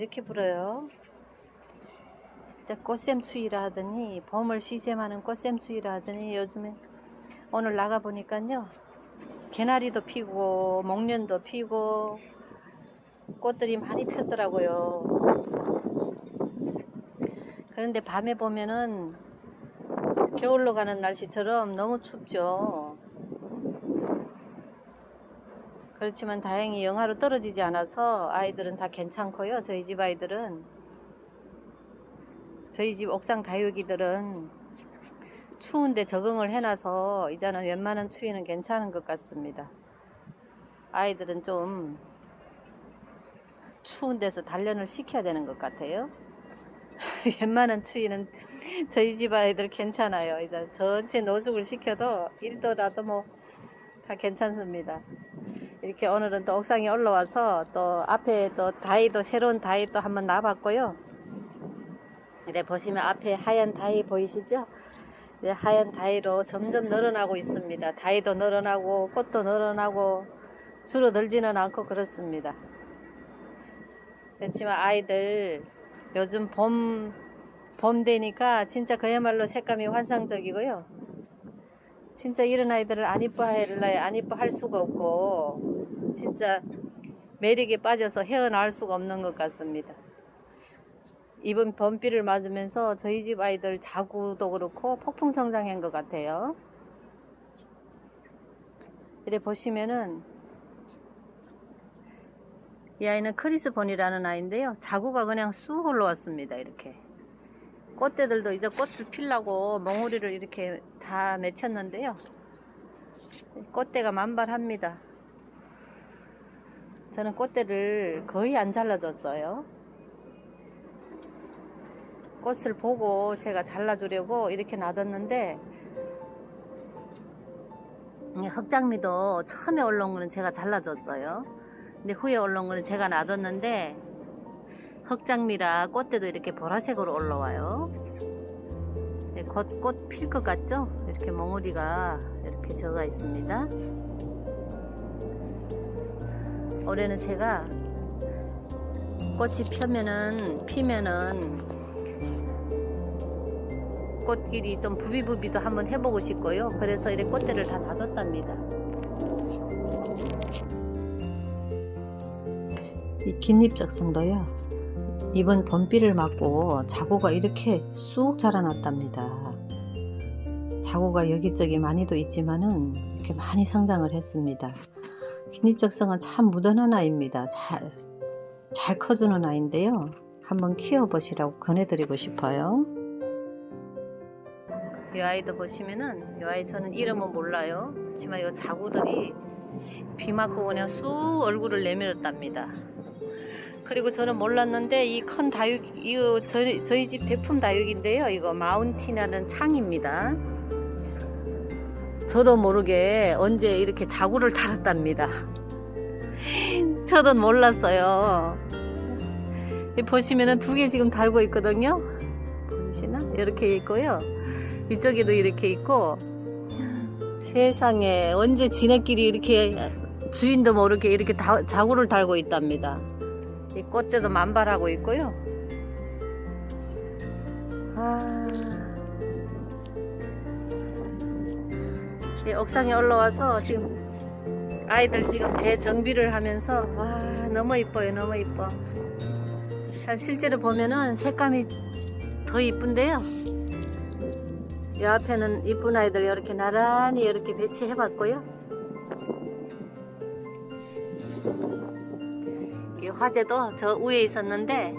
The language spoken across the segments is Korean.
이렇게 불어요? 진짜 꽃샘추위라 하더니 봄을 시샘하는 꽃샘추위라 하더니 요즘에 오늘 나가 보니까요 개나리도 피고 목련도 피고 꽃들이 많이 폈더라고요. 그런데 밤에 보면은 겨울로 가는 날씨처럼 너무 춥죠. 그렇지만 다행히 영하로 떨어지지 않아서 아이들은 다 괜찮고요. 저희 집 아이들은 저희 집 옥상 다육이들은 추운데 적응을 해놔서 이제는 웬만한 추위는 괜찮은 것 같습니다. 아이들은 좀 추운 데서 단련을 시켜야 되는 것 같아요. 웬만한 추위는 저희 집 아이들 괜찮아요. 이제 전체 노숙을 시켜도 1도라도 뭐 다 괜찮습니다. 이렇게 오늘은 또 옥상에 올라와서 또 앞에 또 다이도 새로운 다이도 한번 놔봤고요. 이제 보시면 앞에 하얀 다이 보이시죠? 이제 하얀 다이로 점점 늘어나고 있습니다. 다이도 늘어나고 꽃도 늘어나고 줄어들지는 않고 그렇습니다. 그렇지만 아이들 요즘 봄, 봄 되니까 진짜 그야말로 색감이 환상적이고요. 진짜 이런 아이들을 안 이뻐할래 안 이뻐할 수가 없고 진짜 매력에 빠져서 헤어나올 수가 없는 것 같습니다. 이번 봄비를 맞으면서 저희 집 아이들 자구도 그렇고 폭풍 성장한 것 같아요. 이래 보시면은 이 아이는 크리스본이라는 아이인데요. 자구가 그냥 쑥 올라왔습니다. 이렇게. 꽃대들도 이제 꽃을 피려고 멍우리를 이렇게 다 맺혔는데요. 꽃대가 만발합니다. 저는 꽃대를 거의 안 잘라줬어요. 꽃을 보고 제가 잘라주려고 이렇게 놔뒀는데 이 흑장미도 처음에 올라온 거는 제가 잘라줬어요. 근데 후에 올라온 거는 제가 놔뒀는데 흑장미라 꽃대도 이렇게 보라색으로 올라와요. 네, 꽃필 것 같죠? 이렇게 몽우리가 이렇게 적어 있습니다. 올해는 제가 꽃이 펴면은 피면은 꽃길이 좀 부비부비도 한번 해보고 싶고요. 그래서 이렇게 꽃대를 다 놔뒀답니다. 이 긴잎 적성도요. 이번 봄비를 맞고 자구가 이렇게 쑥 자라났답니다. 자구가 여기저기 많이도 있지만은 이렇게 많이 성장을 했습니다. 긴잎적성은 참 무던한 아이입니다. 잘, 잘 커주는 아이인데요. 한번 키워보시라고 권해드리고 싶어요. 이 아이도 보시면은 이 아이 저는 이름은 몰라요. 그렇지만 이 자구들이 비 맞고 그냥 쑥 얼굴을 내밀었답니다. 그리고 저는 몰랐는데 이 큰 다육 이거 저희, 저희 집 대품 다육인데요. 이거 마운틴이라는 창입니다. 저도 모르게 언제 이렇게 자구를 달았답니다. 저도 몰랐어요. 이 보시면은 두 개 지금 달고 있거든요. 보이시나? 이렇게 있고요. 이쪽에도 이렇게 있고 세상에 언제 지네끼리 이렇게 주인도 모르게 이렇게 다, 자구를 달고 있답니다. 이 꽃대도 만발하고 있고요. 아, 이 옥상에 올라와서 지금 아이들 지금 재정비를 하면서 와 너무 이뻐요, 너무 이뻐. 참 실제로 보면은 색감이 더 이쁜데요. 이 앞에는 이쁜 아이들 이렇게 나란히 이렇게 배치해 봤고요. 화재도 저 위에 있었는데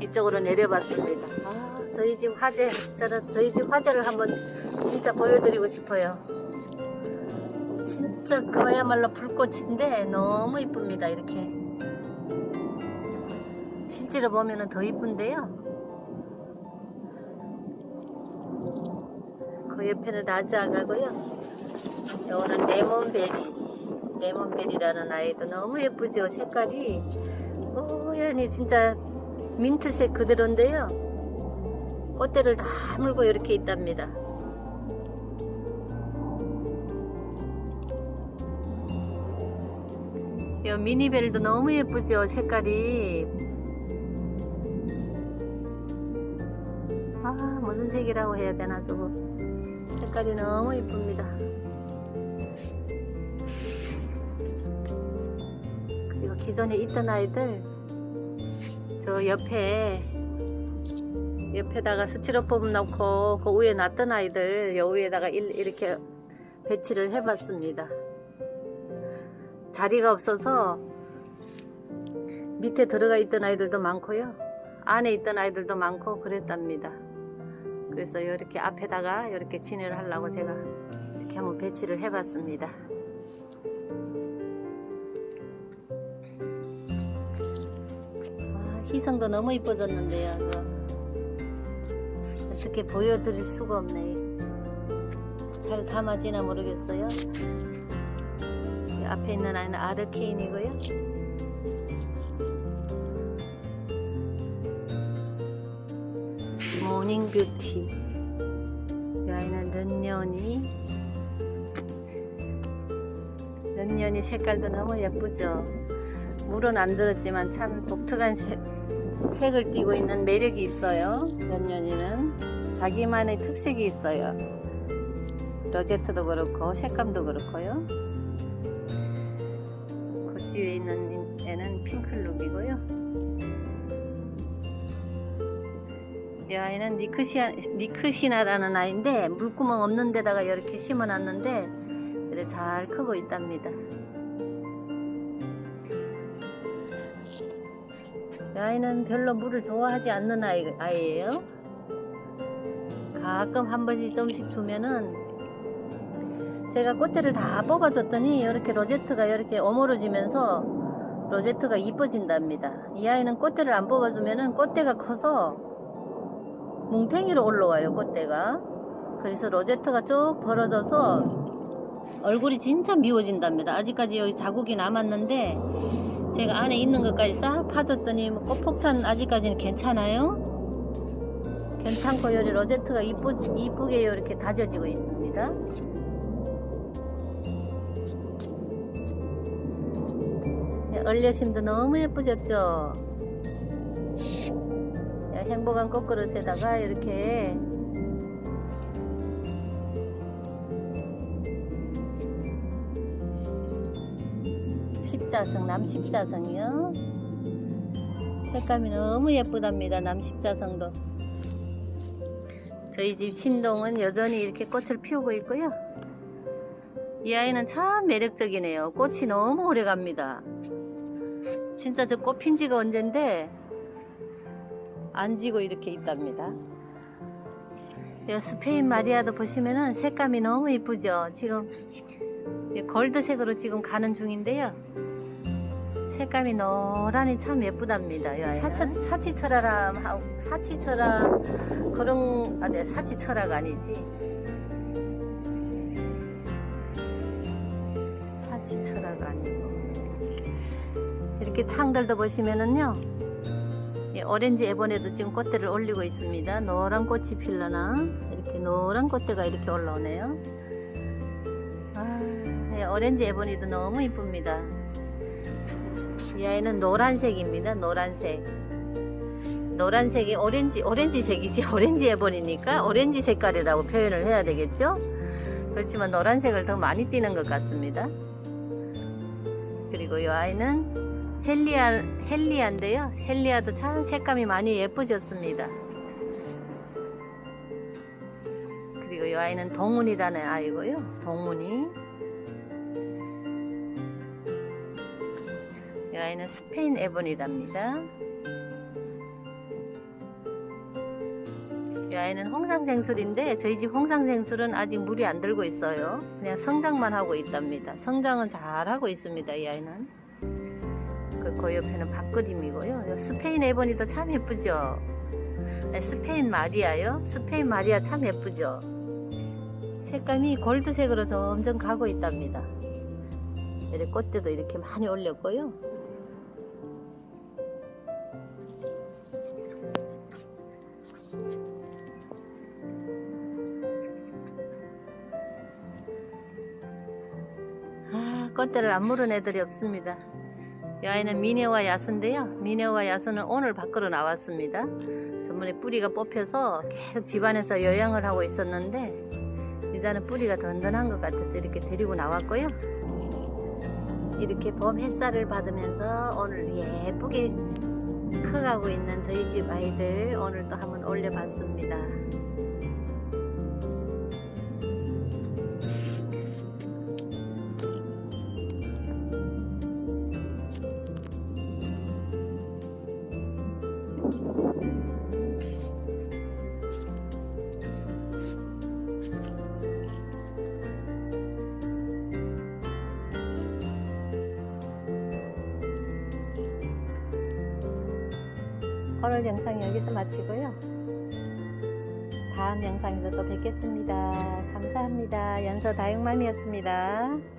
이쪽으로 내려봤습니다. 아, 저희 집 화재, 저는 저희 집 화재를 한번 진짜 보여드리고 싶어요. 진짜 그야말로 불꽃인데 너무 이쁩니다. 이렇게 실제로 보면은 더 이쁜데요. 그 옆에는 라자가고요. 요거는 레몬베리. 레몬베리라는 아이도 너무 예쁘죠 색깔이? 뽀얀이 진짜 민트색 그대로인데요. 꽃대를 다 물고 이렇게 있답니다. 이이 미니벨도 너무 예쁘죠 색깔이? 아 무슨 색이라고 해야 되나 저거? 색깔이 너무 이쁩니다 기존에 있던 아이들 저 옆에 옆에다가 스티로폼 넣고 그 위에 놨던 아이들 요 위에다가 일- 이렇게 배치를 해봤습니다. 자리가 없어서 밑에 들어가 있던 아이들도 많고요. 안에 있던 아이들도 많고 그랬답니다. 그래서 이렇게 앞에다가 이렇게 진열을 하려고 제가 이렇게 한번 배치를 해봤습니다. 아, 희성도 너무 이뻐졌는데요. 어떻게 보여드릴 수가 없네. 잘 담아지나 모르겠어요. 이 앞에 있는 아이는 아르케인이고요. 모닝 뷰티. 이 아이는 른년이. 른년이 색깔도 너무 예쁘죠. 물은 안 들었지만 참 독특한 색, 색을 띠고 있는 매력이 있어요. 른년이는 자기만의 특색이 있어요. 로제트도 그렇고 색감도 그렇고요. 그 뒤에 있는 애는 핑클룩이고요. 이 아이는 니크시아, 니크시나라는 아이인데 물구멍 없는 데다가 이렇게 심어놨는데 이렇게 잘 크고 있답니다. 아이는 별로 물을 좋아하지 않는 아이, 아이예요. 가끔 한 번씩 좀씩 주면은 제가 꽃대를 다 뽑아줬더니 이렇게 로제트가 이렇게 어우러지면서 로제트가 이뻐진답니다. 이 아이는 꽃대를 안 뽑아주면은 꽃대가 커서 뭉탱이로 올라와요, 꽃대가. 그래서 로제트가 쭉 벌어져서 얼굴이 진짜 미워진답니다. 아직까지 여기 자국이 남았는데 제가 안에 있는 것까지 싹 파줬더니 뭐 꽃폭탄 아직까지는 괜찮아요. 괜찮고 여기 로제트가 이쁘, 이쁘게 이렇게 다져지고 있습니다. 네, 얼려심도 너무 예쁘셨죠? 야, 행복한 꽃그릇에다가 이렇게 십자성, 남십자성이요. 색감이 너무 예쁘답니다. 남십자성도. 저희 집 신동은 여전히 이렇게 꽃을 피우고 있고요. 이 아이는 참 매력적이네요. 꽃이 너무 오래 갑니다. 진짜 저 꽃 핀 지가 언젠데 안 지고 이렇게 있답니다. 이 스페인 마리아도 보시면은 색감이 너무 이쁘죠. 지금 이 골드색으로 지금 가는 중인데요. 색감이 노란이 참 예쁘답니다. 이 아이는. 사치, 사치철화람 하고 사치철화 그런 아네 사치철화가 아니지. 사치철화가 아니고 이렇게 창들도 보시면은요. 이 오렌지 에본에도 지금 꽃대를 올리고 있습니다. 노란 꽃이 필러나 이렇게 노란 꽃대가 이렇게 올라오네요. 오렌지 에본이도 너무 이쁩니다. 이 아이는 노란색입니다. 노란색. 노란색이 오렌지 오렌지색이지 오렌지 에본이니까 오렌지 색깔이라고 표현을 해야 되겠죠? 그렇지만 노란색을 더 많이 띠는 것 같습니다. 그리고 이 아이는 헬리아 헬리아인데요. 헬리아도 참 색감이 많이 예쁘졌습니다. 그리고 이 아이는 동훈이라는 아이고요. 동훈이 이 아이는 스페인 에본이랍니다. 이 아이는 홍상생술인데 저희 집 홍상생술은 아직 물이 안 들고 있어요. 그냥 성장만 하고 있답니다. 성장은 잘 하고 있습니다. 이 아이는. 그, 그 옆에는 밥그림이고요. 요 스페인 에보니도 참 예쁘죠. 네, 스페인 마리아요. 스페인 마리아 참 예쁘죠. 색감이 골드색으로 점점 가고 있답니다. 이렇게 꽃대도 이렇게 많이 올렸고요. 아, 꽃대를 안 물은 애들이 없습니다. 이 아이는 미녀와 야수인데요. 미녀와 야수는 오늘 밖으로 나왔습니다. 전번에 뿌리가 뽑혀서 계속 집안에서 요양을 하고 있었는데 이제는 뿌리가 든든한 것 같아서 이렇게 데리고 나왔고요. 이렇게 봄 햇살을 받으면서 오늘 예쁘게 커가고 있는 저희 집 아이들 오늘 또 한번 올려봤습니다. 오늘 영상 여기서 마치고요. 다음 영상에서 또 뵙겠습니다. 감사합니다. 연서 다육맘이었습니다.